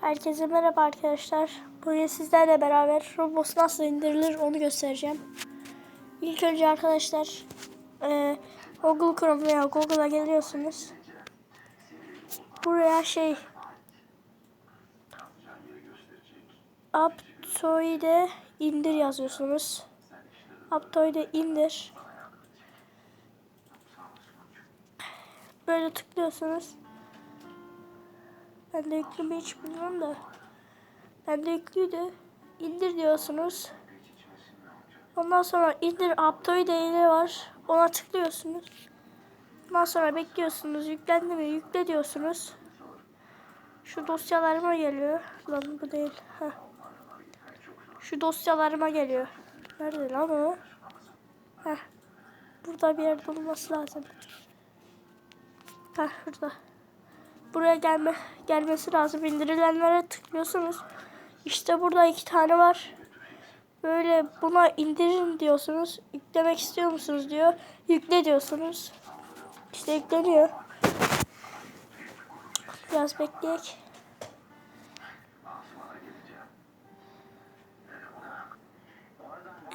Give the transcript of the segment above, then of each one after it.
Herkese merhaba arkadaşlar. Bugün sizlerle beraber Roblox nasıl indirilir onu göstereceğim. İlk önce arkadaşlar e, Google Chrome veya Google'a geliyorsunuz. Buraya şey Aptoide indir yazıyorsunuz. Aptoide indir. Böyle tıklıyorsunuz. Ben de yüklemi hiç bilmiyorum da. Ben de yüklüydü. İndir diyorsunuz. Ondan sonra indir Aptoide ile var. Ona tıklıyorsunuz. Ondan sonra bekliyorsunuz. Yüklendi mi? Yükle diyorsunuz. Şu dosyalarıma geliyor. Lan bu değil. Heh. Şu dosyalarıma geliyor. Nerede lan o? Heh. Burada bir yerde olması lazım. Heh şurada. Buraya gelme gelmesi lazım. İndirilenlere tıklıyorsunuz. İşte burada iki tane var. Böyle buna indirin diyorsunuz. Yüklemek istiyor musunuz diyor. Yükle diyorsunuz. İşte yükleniyor. Biraz bekleyek.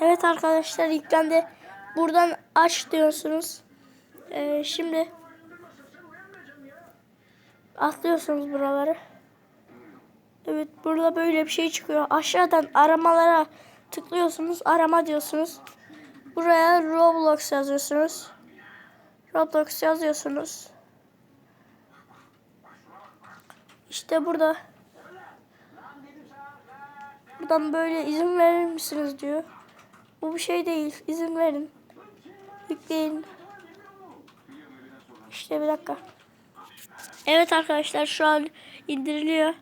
Evet arkadaşlar yüklendi. Buradan aç diyorsunuz. Ee, şimdi atlıyorsunuz buraları. Evet burada böyle bir şey çıkıyor. Aşağıdan aramalara tıklıyorsunuz. Arama diyorsunuz. Buraya Roblox yazıyorsunuz. Roblox yazıyorsunuz. İşte burada. Buradan böyle izin verir misiniz diyor. Bu bir şey değil. İzin verin. Yükleyin. İşte bir dakika. Evet arkadaşlar şu an indiriliyor.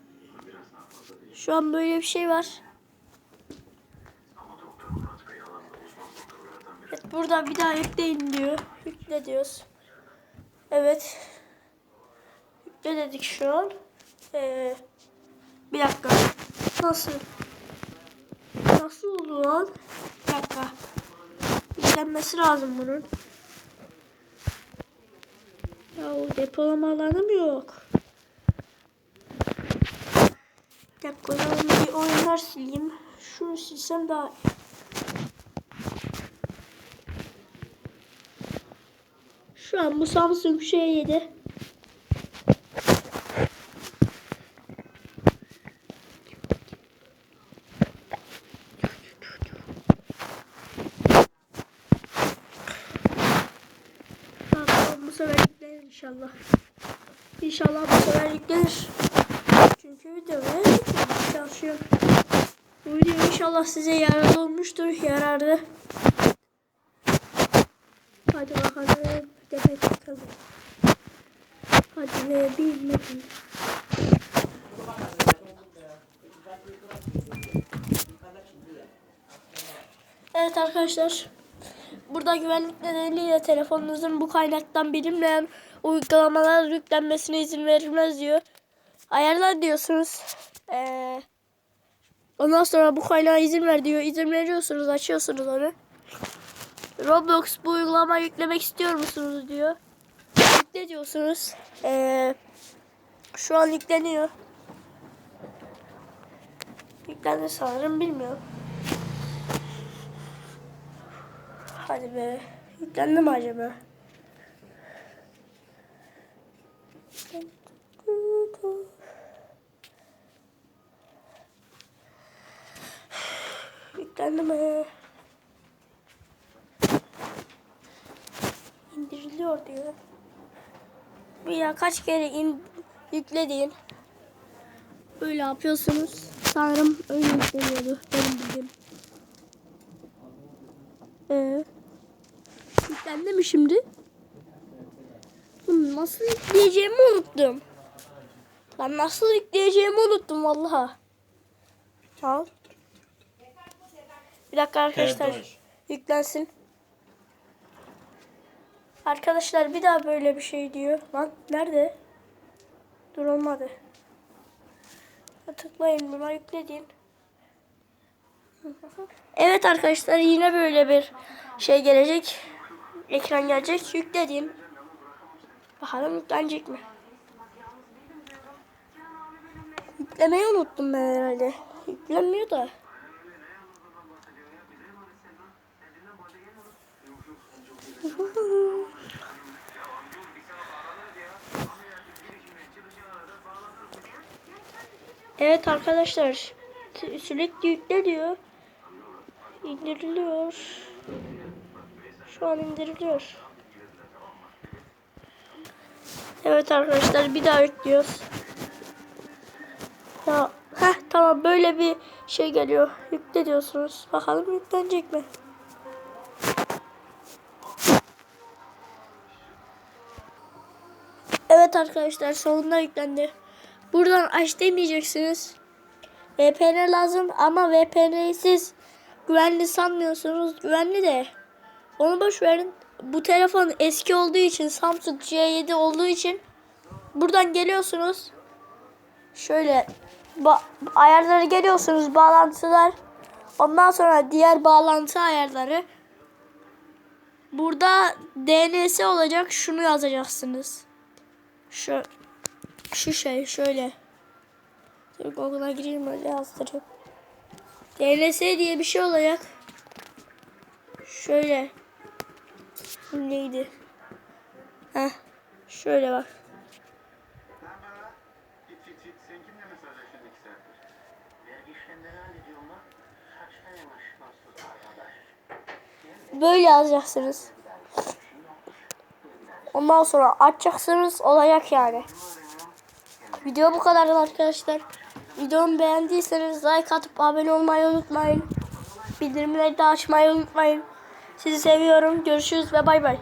Şu an böyle bir şey var. Evet, burada bir daha yükleyin diyor. Yükle diyoruz. Evet. Yükle dedik şu an. Ee, bir dakika. Nasıl? Nasıl oldu lan? Bir dakika. Yüklenmesi lazım bunun. Ya depolama alanı mı yok? Bir dakika bir oyunlar sileyim. Şunu silsem daha iyi. Şu an bu Samsung J7. Tamam bu sefer yüklenir inşallah. İnşallah bu sefer yüklenir. Çünkü videoya çalışıyorum. Bu video inşallah size yararlı olmuştur. Yararlı. Hadi bakalım. Demek bakalım. Hadi ve bilmedim. Evet arkadaşlar. Burada güvenlik nedeniyle telefonunuzun bu kaynaktan bilinmeyen uygulamalar yüklenmesine izin verilmez diyor. Ayarlar diyorsunuz. Ee, ondan sonra bu kaynağa izin ver diyor. İzin veriyorsunuz, açıyorsunuz onu. Roblox bu uygulama yüklemek istiyor musunuz diyor. Yükle diyorsunuz. Ee, şu an yükleniyor. Yüklendi sanırım bilmiyorum. Hadi be. Yüklendi mi acaba? Yüklendi mi? İndiriliyor diyor. Bir ya kaç kere in, yüklediğin. Böyle yapıyorsunuz. Sanırım öyle yükleniyordu. Benim bildiğim. Ee, yüklendi mi şimdi? Hı, Nasıl yükleyeceğimi unuttum. Ben nasıl yükleyeceğimi unuttum vallahi. Al. Bir dakika arkadaşlar. Yüklensin. Arkadaşlar bir daha böyle bir şey diyor. Lan nerede? Dur olmadı. Tıklayın buna yükleyin. Evet arkadaşlar yine böyle bir şey gelecek. Ekran gelecek. Yükledim. Bakalım yüklenecek mi? yüklemeyi unuttum ben herhalde. Yüklenmiyor da. Evet arkadaşlar sürekli yükle diyor. İndiriliyor. Şu an indiriliyor. Evet arkadaşlar bir daha yüklüyoruz. Ya heh, tamam böyle bir şey geliyor. Yükle diyorsunuz. Bakalım yüklenecek mi? Evet arkadaşlar sonunda yüklendi. Buradan aç demeyeceksiniz. VPN lazım ama VPN'yi siz güvenli sanmıyorsunuz. Güvenli de. Onu boş verin. Bu telefon eski olduğu için Samsung J7 olduğu için buradan geliyorsunuz. Şöyle ayarları geliyorsunuz bağlantılar. Ondan sonra diğer bağlantı ayarları. Burada DNS olacak. Şunu yazacaksınız. Şu şu şey şöyle. Dur Google'a gireyim öyle yazdırayım. DNS diye bir şey olacak. Şöyle. Neydi? Heh. Şöyle bak. Böyle yazacaksınız. Ondan sonra açacaksınız olacak yani. Video bu kadar arkadaşlar. Videomu beğendiyseniz like atıp abone olmayı unutmayın. Bildirimleri de açmayı unutmayın. Sizi seviyorum. Görüşürüz ve bay bay.